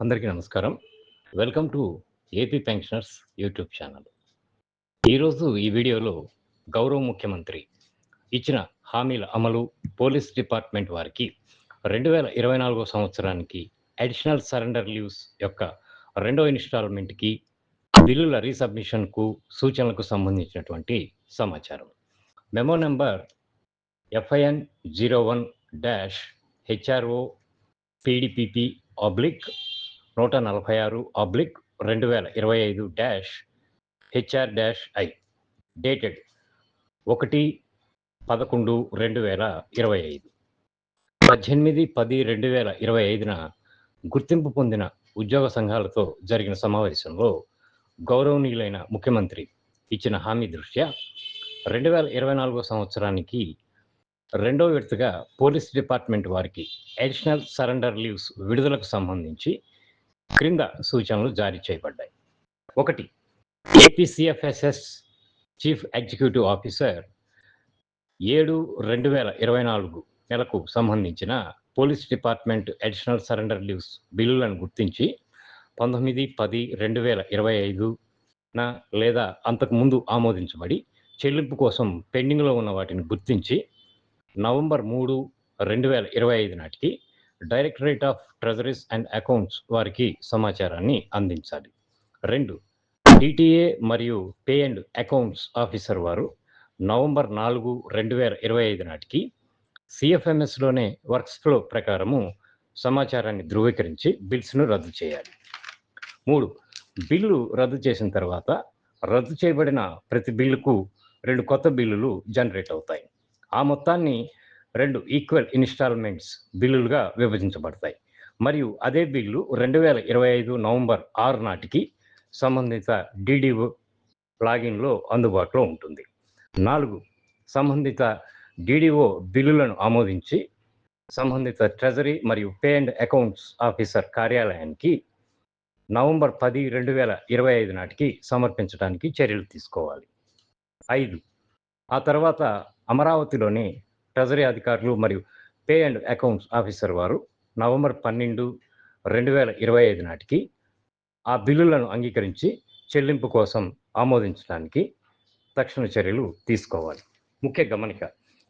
అందరికీ నమస్కారం. Welcome to AP pensioners YouTube channel. ఈరోజు ఈ వీడియోలో గౌరవ ముఖ్యమంత్రి ఇచ్చిన హామీల అమలు పోలీస్ డిపార్ట్మెంట్ వారికి రెండు వేల ఇరవై నాలుగో సంవత్సరానికి అడిషనల్ సరెండర్ లీవ్స్ యొక్క రెండో ఇన్స్టాల్మెంట్కి బిల్లుల రీసబ్మిషన్కు సూచనలకు సంబంధించినటువంటి సమాచారం. Memo number FIN zero one dash HRO PDPP oblique నూట నలభై ఆరు ఆబ్లిక్ రెండు వేల ఇరవై ఐదు dash HR dash I dated ఒకటి పదకొండు రెండు వేల ఇరవై ఐదు. పద్దెనిమిది పది రెండు వేల ఇరవై ఐదున గుర్తింపు పొందిన ఉద్యోగ సంఘాలతో జరిగిన సమావేశంలో గౌరవనీయులైన ముఖ్యమంత్రి ఇచ్చిన హామీ దృష్ట్యా రెండు వేల ఇరవై నాలుగో సంవత్సరానికి రెండో విడతగా పోలీస్ డిపార్ట్మెంట్ వారికి అడిషనల్ సరెండర్ లీవ్స్ విడుదలకు సంబంధించి క్రింద సూచనలు జారీ చేయబడ్డాయి. ఒకటి ఏపీసీఎఫ్ఎస్ఎస్ చీఫ్ ఎగ్జిక్యూటివ్ ఆఫీసర్ ఏడు రెండు వేల ఇరవై నాలుగు నెలకు సంబంధించిన police department additional surrender leaves బిల్లులను గుర్తించి పంతొమ్మిది పది రెండు వేల ఇరవై ఐదున లేదా అంతకుముందు ఆమోదించబడి చెల్లింపు కోసం పెండింగ్లో ఉన్న వాటిని గుర్తించి నవంబర్ మూడు రెండు వేల ఇరవై ఐదు నాటికి directorate of treasuries and accounts వారికి సమాచారాన్ని అందించాలి. రెండు డిటిఏ మరియు పే అండ్ అకౌంట్స్ ఆఫీసర్ వారు నవంబర్ నాలుగు రెండు వేల ఇరవై ఐదు నాటికి సిఎఫ్ఎంఎస్లోనే వర్క్స్ ఫ్లో ప్రకారము సమాచారాన్ని ధృవీకరించి బిల్స్ను రద్దు చేయాలి. మూడు బిల్లు రద్దు చేసిన తర్వాత రద్దు చేయబడిన ప్రతి బిల్లుకు రెండు కొత్త బిల్లులు జనరేట్ అవుతాయి. ఆ మొత్తాన్ని రెండు ఈక్వల్ ఇన్స్టాల్మెంట్స్ బిల్లులుగా విభజించబడతాయి. మరియు అదే బిల్లు రెండు వేల ఇరవై ఐదు నవంబర్ ఆరు నాటికి సంబంధిత డిడిఓ లాగిన్లో అందుబాటులో ఉంటుంది. నాలుగు సంబంధిత డిడిఓ బిల్లులను ఆమోదించి సంబంధిత ట్రెజరీ మరియు పే అండ్ అకౌంట్స్ ఆఫీసర్ కార్యాలయానికి నవంబర్ పది రెండు వేల ఇరవై ఐదు నాటికి సమర్పించడానికి చర్యలు తీసుకోవాలి. ఐదు ఆ తర్వాత అమరావతిలోని ట్రెజరీ అధికారులు మరియు పే అండ్ అకౌంట్స్ ఆఫీసర్ వారు నవంబర్ పన్నెండు రెండు వేల ఇరవై ఐదు నాటికి ఆ బిల్లులను అంగీకరించి చెల్లింపు కోసం ఆమోదించడానికి తక్షణ చర్యలు తీసుకోవాలి. ముఖ్య గమనిక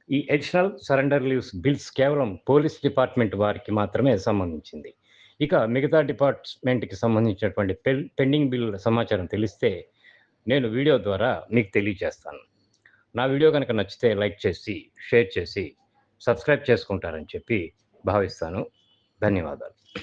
ఈ అడిషనల్ సరెండర్ లీవ్స్ బిల్స్ కేవలం పోలీస్ డిపార్ట్మెంట్ వారికి మాత్రమే సంబంధించింది. ఇక మిగతా డిపార్ట్మెంట్కి సంబంధించినటువంటి పెల్ పెండింగ్ బిల్లుల సమాచారం తెలిస్తే నేను వీడియో ద్వారా మీకు తెలియజేస్తాను. నా వీడియో కనుక నచ్చితే లైక్ చేసి షేర్ చేసి సబ్స్క్రైబ్ చేసుకుంటారని చెప్పి భావిస్తాను. ధన్యవాదాలు.